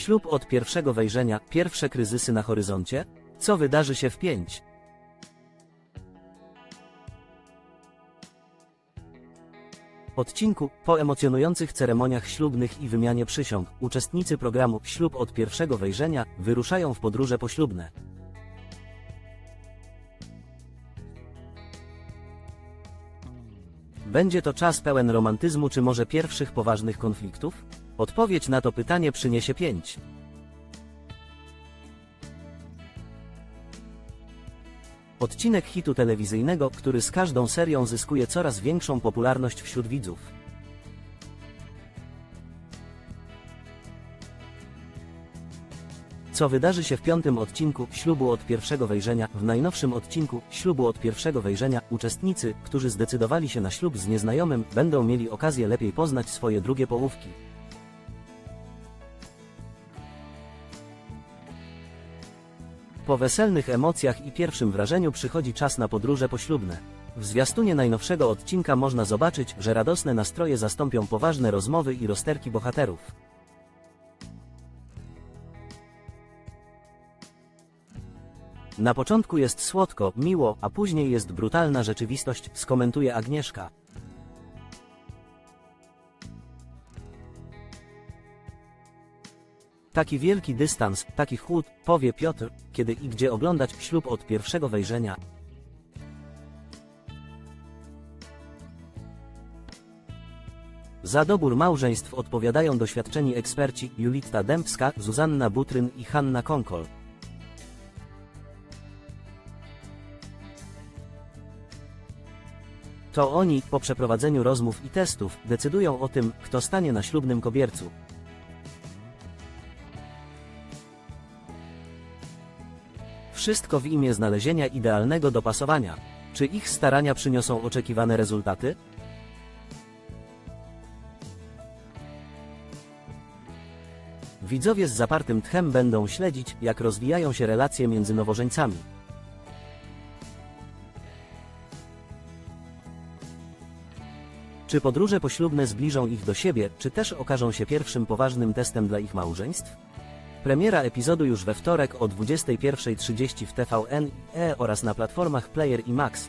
Ślub od pierwszego wejrzenia, pierwsze kryzysy na horyzoncie? Co wydarzy się w 5? Odcinku, po emocjonujących ceremoniach ślubnych i wymianie przysiąg, uczestnicy programu Ślub od pierwszego wejrzenia wyruszają w podróże poślubne. Będzie to czas pełen romantyzmu czy może pierwszych poważnych konfliktów? Odpowiedź na to pytanie przyniesie 5. Odcinek hitu telewizyjnego, który z każdą serią zyskuje coraz większą popularność wśród widzów. Co wydarzy się w piątym odcinku Ślubu od pierwszego wejrzenia? W najnowszym odcinku Ślubu od pierwszego wejrzenia uczestnicy, którzy zdecydowali się na ślub z nieznajomym, będą mieli okazję lepiej poznać swoje drugie połówki. Po weselnych emocjach i pierwszym wrażeniu przychodzi czas na podróże poślubne. W zwiastunie najnowszego odcinka można zobaczyć, że radosne nastroje zastąpią poważne rozmowy i rozterki bohaterów. Na początku jest słodko, miło, a później jest brutalna rzeczywistość, skomentuje Agnieszka. Taki wielki dystans, taki chłód, powie Piotr, kiedy i gdzie oglądać ślub od pierwszego wejrzenia. Za dobór małżeństw odpowiadają doświadczeni eksperci Julita Dębska, Zuzanna Butryn i Hanna Konkol. To oni, po przeprowadzeniu rozmów i testów, decydują o tym, kto stanie na ślubnym kobiercu. Wszystko w imię znalezienia idealnego dopasowania. Czy ich starania przyniosą oczekiwane rezultaty? Widzowie z zapartym tchem będą śledzić, jak rozwijają się relacje między nowożeńcami. Czy podróże poślubne zbliżą ich do siebie, czy też okażą się pierwszym poważnym testem dla ich małżeństw? Premiera epizodu już we wtorek o 21.30 w TVN, E oraz na platformach Player i Max.